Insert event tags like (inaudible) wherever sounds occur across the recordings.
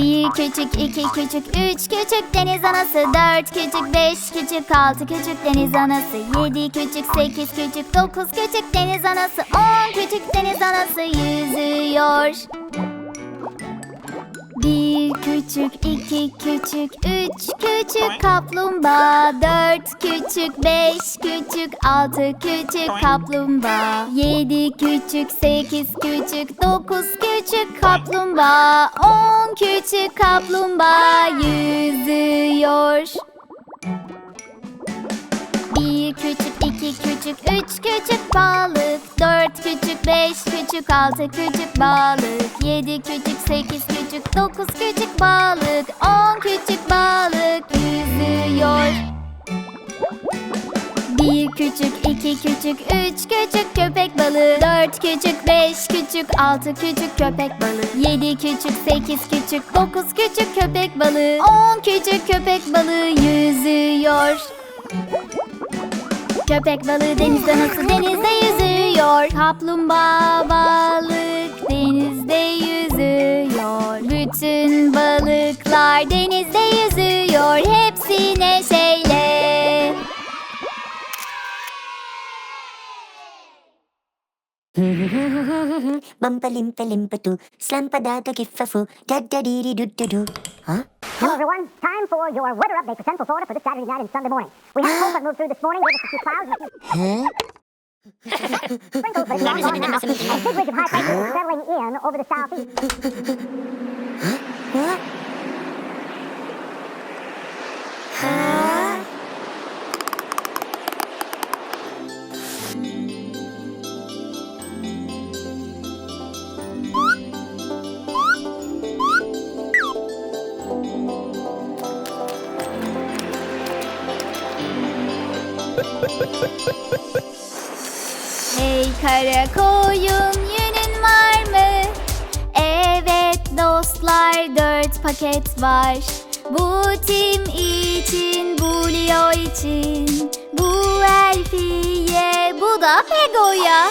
Bir küçük, iki küçük, üç küçük deniz anası. Dört küçük, beş küçük, altı küçük deniz anası. Yedi küçük, sekiz küçük, dokuz küçük deniz anası. On küçük deniz anası yüzüyor. Bir küçük, iki küçük, üç küçük kaplumbağa. Dört küçük, beş küçük, altı küçük kaplumbağa. Yedi küçük, sekiz küçük, dokuz küçük kaplumbağa. On küçük kaplumbağa yüzüyor. Bir küçük, iki küçük, üç küçük balık. Dört küçük, beş küçük, altı küçük balık. Yedi küçük, sekiz küçük, dokuz küçük balık. On küçük balık yüzüyor bir küçük, iki küçük, üç küçük köpek balığı. Dört küçük, beş küçük, altı küçük köpek balığı. Yedi küçük, sekiz küçük, dokuz küçük köpek balığı. On küçük köpek balığı yüzüyor. Köpek balığı denizde nasıl denizde yüzüyor? Kaplumbağa balık denizde yüzüyor. Bütün balıklar denizde yüzüyor. Hepsi neşeyle doo doo doo. Huh? Hello, everyone. Time for your weather update for Central Florida for this Saturday night and Sunday morning. We had a cold front move through this morning, gave us a few clouds and a few Huh? sprinkles, but it's all gone now. A big ridge of high pressure is settling in over the southeast. (laughs) kara koyun yünün var mı? Evet dostlar dört paket var Bu Tim için, bu Leo için Bu Elfiye, bu da Pego'ya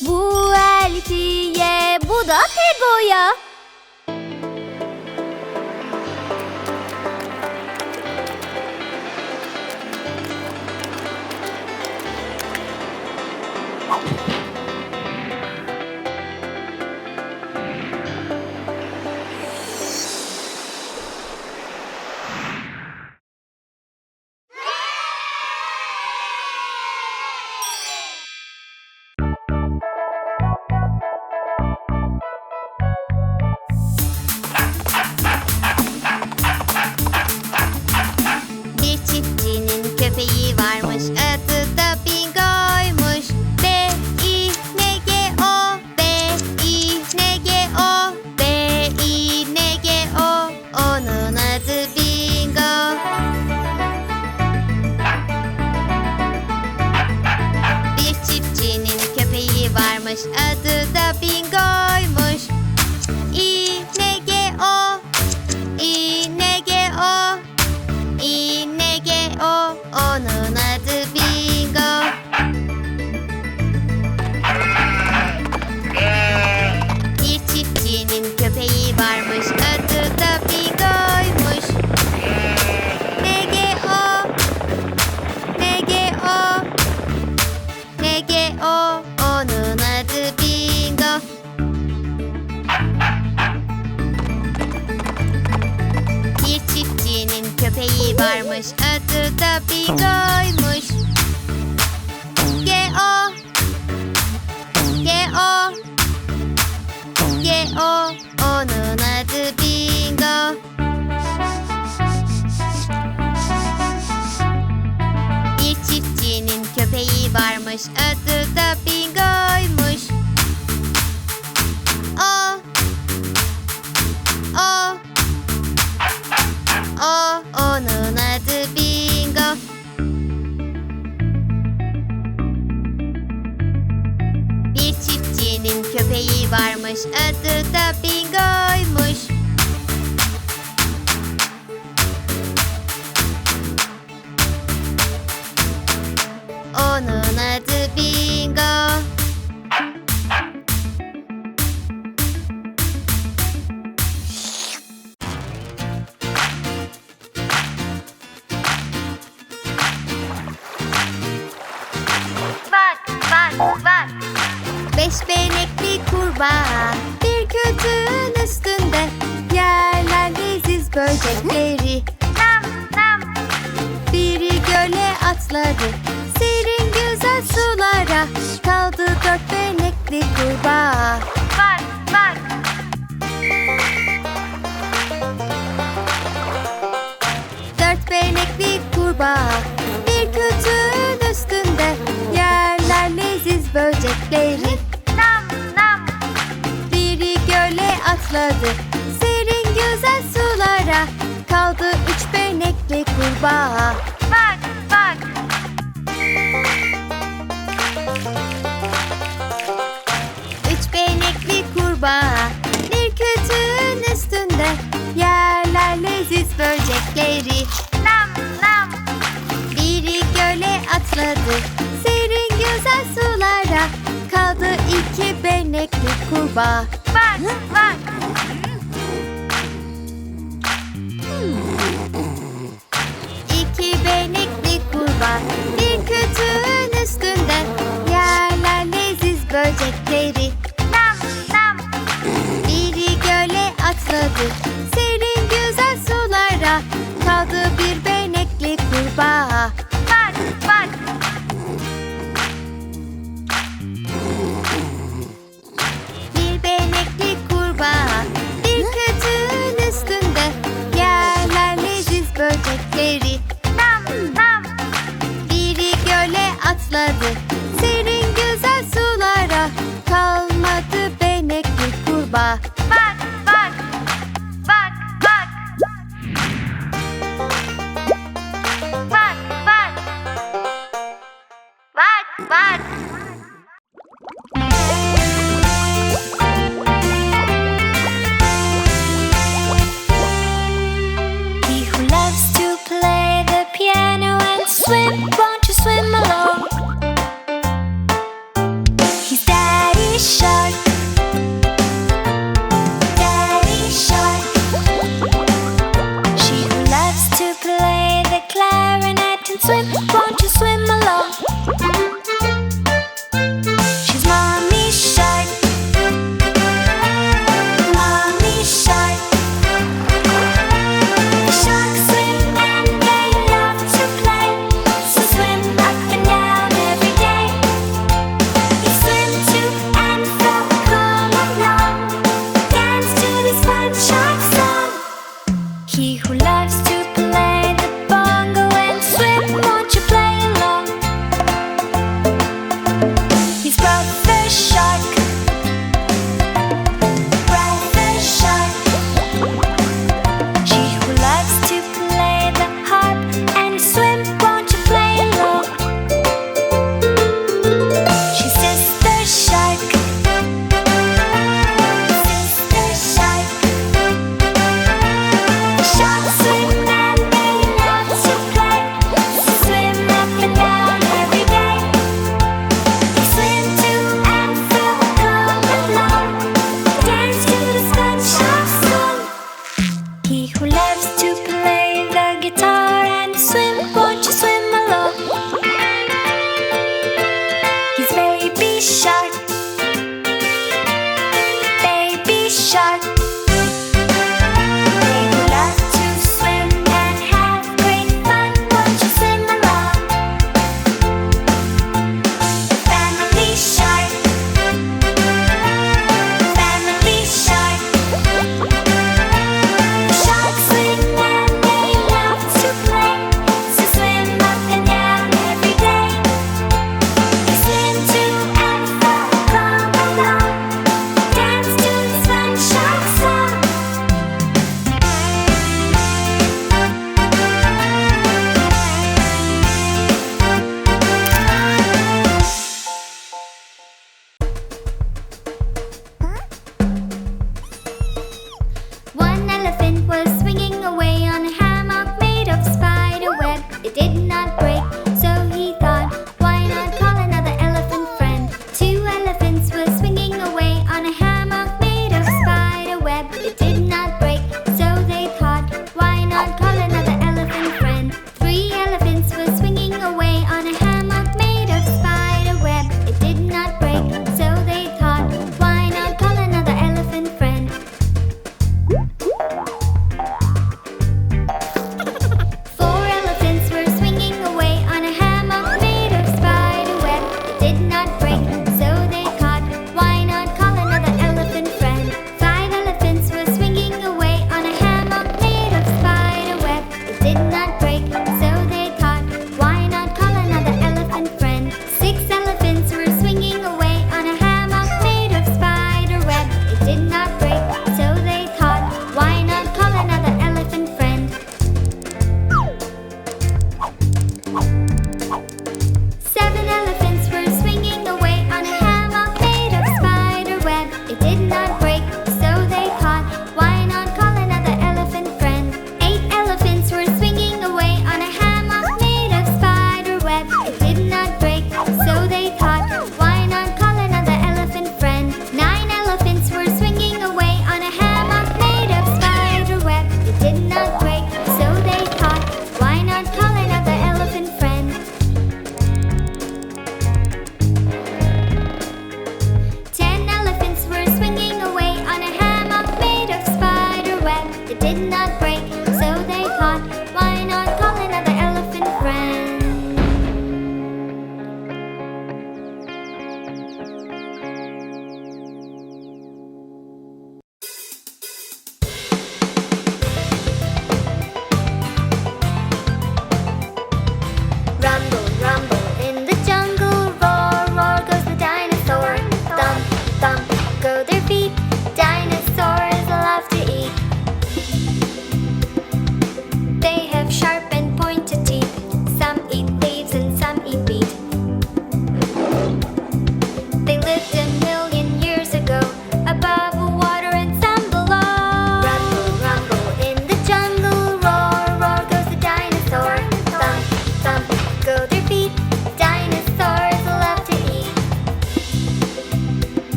Bu Elfiye, bu da Pego'ya G-O Onun adı bingo. Bir çiftçinin köpeği varmış adı da bingoymuş. O O O onun adı bingo. Bir çiftçinin köpeği varmış adı da böcekleri. Nam nam. Biri göle atladı serin güzel sulara kaldı dört benekli kurbağa. Bak bak. Dört benekli kurbağa bir kütüğün üstünde yerler leziz böcekleri. Nam nam. Biri göle atladı benekli kurbağa. Bak bak. Üç benekli kurbağa bir kütüğün üstünde yerler leziz böcekleri. Nam nam. Biri göle atladı serin güzel sulara kaldı iki benekli kurbağa. Bak bak. Göle